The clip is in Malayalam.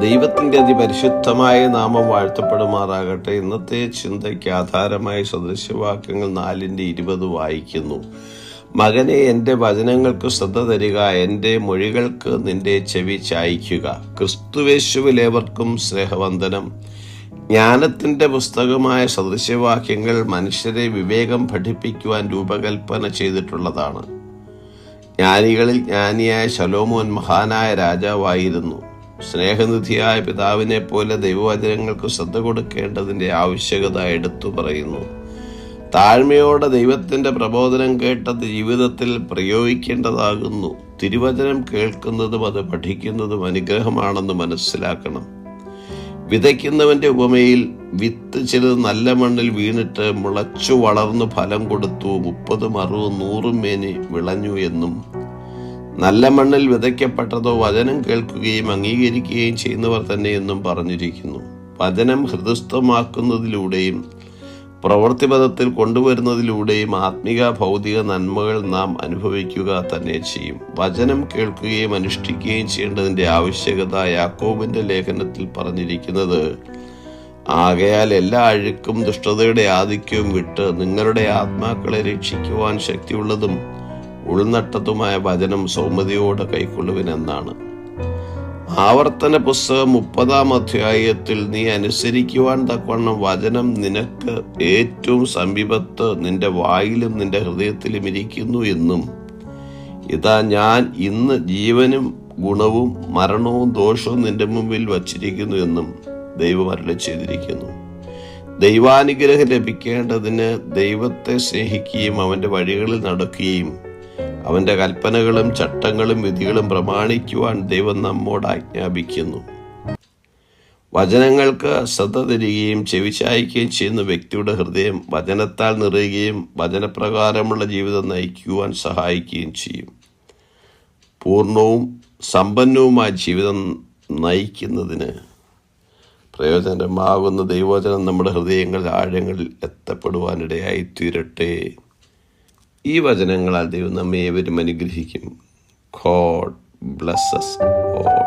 ദൈവത്തിന്റെ അതിപരിശുദ്ധമായ നാമം വാഴ്ത്തപ്പെടുമാറാകട്ടെ. ഇന്നത്തെ ചിന്തയ്ക്ക് ആധാരമായ സദൃശ്യവാക്യങ്ങൾ നാലിന്റെ ഇരുപത് വായിക്കുന്നു. മകനെ എന്റെ വചനങ്ങൾക്ക് ശ്രദ്ധ തരിക എന്റെ മൊഴികൾക്ക് നിന്റെ ചെവി ചായ്ക്കുക. ക്രിസ്തുവേശുവിലേവർക്കും സ്നേഹവന്ദനം. ജ്ഞാനത്തിന്റെ പുസ്തകമായ സദൃശ്യവാക്യങ്ങൾ മനുഷ്യരെ വിവേകം പഠിപ്പിക്കുവാൻ രൂപകൽപ്പന ചെയ്തിട്ടുള്ളതാണ്. ജ്ഞാനികളിൽ ജ്ഞാനിയായ ശലോമോൻ മഹാനായ രാജാവായിരുന്നു. സ്നേഹനിധിയായ പിതാവിനെ പോലെ ദൈവവചനങ്ങൾക്ക് ശ്രദ്ധ കൊടുക്കേണ്ടതിന്റെ ആവശ്യകത എടുത്തു പറയുന്നു. താഴ്മയോടെ ദൈവത്തിന്റെ പ്രബോധനം കേട്ടത് ജീവിതത്തിൽ പ്രയോഗിക്കേണ്ടതാകുന്നു. തിരുവചനം കേൾക്കുന്നതും അത് പഠിക്കുന്നതും അനുഗ്രഹമാണെന്ന് മനസ്സിലാക്കണം. വിതയ്ക്കുന്നവന്റെ ഉപമയിൽ വിത്ത് ചിലത് നല്ല മണ്ണിൽ വീണിട്ട് മുളച്ചു വളർന്നു ഫലം കൊടുത്തു. മുപ്പതും അറുപതും നൂറും മേനി വിളഞ്ഞു എന്നും നല്ല മണ്ണിൽ വിതയ്ക്കപ്പെട്ടതോ വചനം കേൾക്കുകയും അംഗീകരിക്കുകയും ചെയ്യുന്നവർ തന്നെ എന്നും പറഞ്ഞിരിക്കുന്നു. വചനം ഹൃദയസ്ഥമാക്കുന്നതിലൂടെയും പ്രവൃത്തിപഥത്തിൽ കൊണ്ടുവരുന്നതിലൂടെയും ആത്മിക ഭൗതിക നന്മകൾ നാം അനുഭവിക്കുക തന്നെ ചെയ്യും. വചനം കേൾക്കുകയും അനുഷ്ഠിക്കുകയും ചെയ്യേണ്ടതിന്റെ ആവശ്യകത യാക്കോബിന്റെ ലേഖനത്തിൽ പറഞ്ഞിരിക്കുന്നത് ആകയാൽ എല്ലാ അഴുക്കും ദുഷ്ടതയുടെ ആധിക്യവും വിട്ട് നിങ്ങളുടെ ആത്മാക്കളെ രക്ഷിക്കുവാൻ ശക്തിയുള്ളതും ഉൾനട്ടതുമായ വചനം സൗമ്യതയോടെ കൈക്കൊള്ളുവിനെന്നാണ് ആവർത്തന പുസ്തകം മുപ്പതാം അധ്യായത്തിൽ നീ അനുസരിക്കുവാൻ തക്കവണ്ണം വചനം നിനക്ക് ഏറ്റവും സമീപത്ത് നിന്റെ വായിലും നിന്റെ ഹൃദയത്തിലും ഇരിക്കുന്നു എന്നും ഇതാ ഞാൻ ഇന്ന് ജീവനും ഗുണവും മരണവും ദോഷവും നിന്റെ മുമ്പിൽ വച്ചിരിക്കുന്നു എന്നും ദൈവം ചെയ്തിരിക്കുന്നു. ദൈവാനുഗ്രഹം ലഭിക്കേണ്ടതിന് ദൈവത്തെ സ്നേഹിക്കുകയും അവന്റെ വഴികളിൽ നടക്കുകയും അവന്റെ കൽപ്പനകളും ചട്ടങ്ങളും വിധികളും പ്രമാണിക്കുവാൻ ദൈവം നമ്മോട് ആജ്ഞാപിക്കുന്നു. വചനങ്ങൾക്ക് ശ്രദ്ധ തരികയും ചെവിശായിക്കുകയും ചെയ്യുന്ന വ്യക്തിയുടെ ഹൃദയം വചനത്താൽ നിറയുകയും വചനപ്രകാരമുള്ള ജീവിതം നയിക്കുവാൻ സഹായിക്കുകയും ചെയ്യും. പൂർണവും സമ്പന്നവുമായ ജീവിതം നയിക്കുന്നതിന് പ്രയോജനമാകുന്ന ദൈവവചനം നമ്മുടെ ഹൃദയങ്ങളിൽ ആഴങ്ങളിൽ എത്തപ്പെടുവാനിടയായി തീരട്ടെ ഈ വചനങ്ങളാൽ ദൈവം നമ്മെ ഏവരും അനുഗ്രഹിക്കും. God blesses all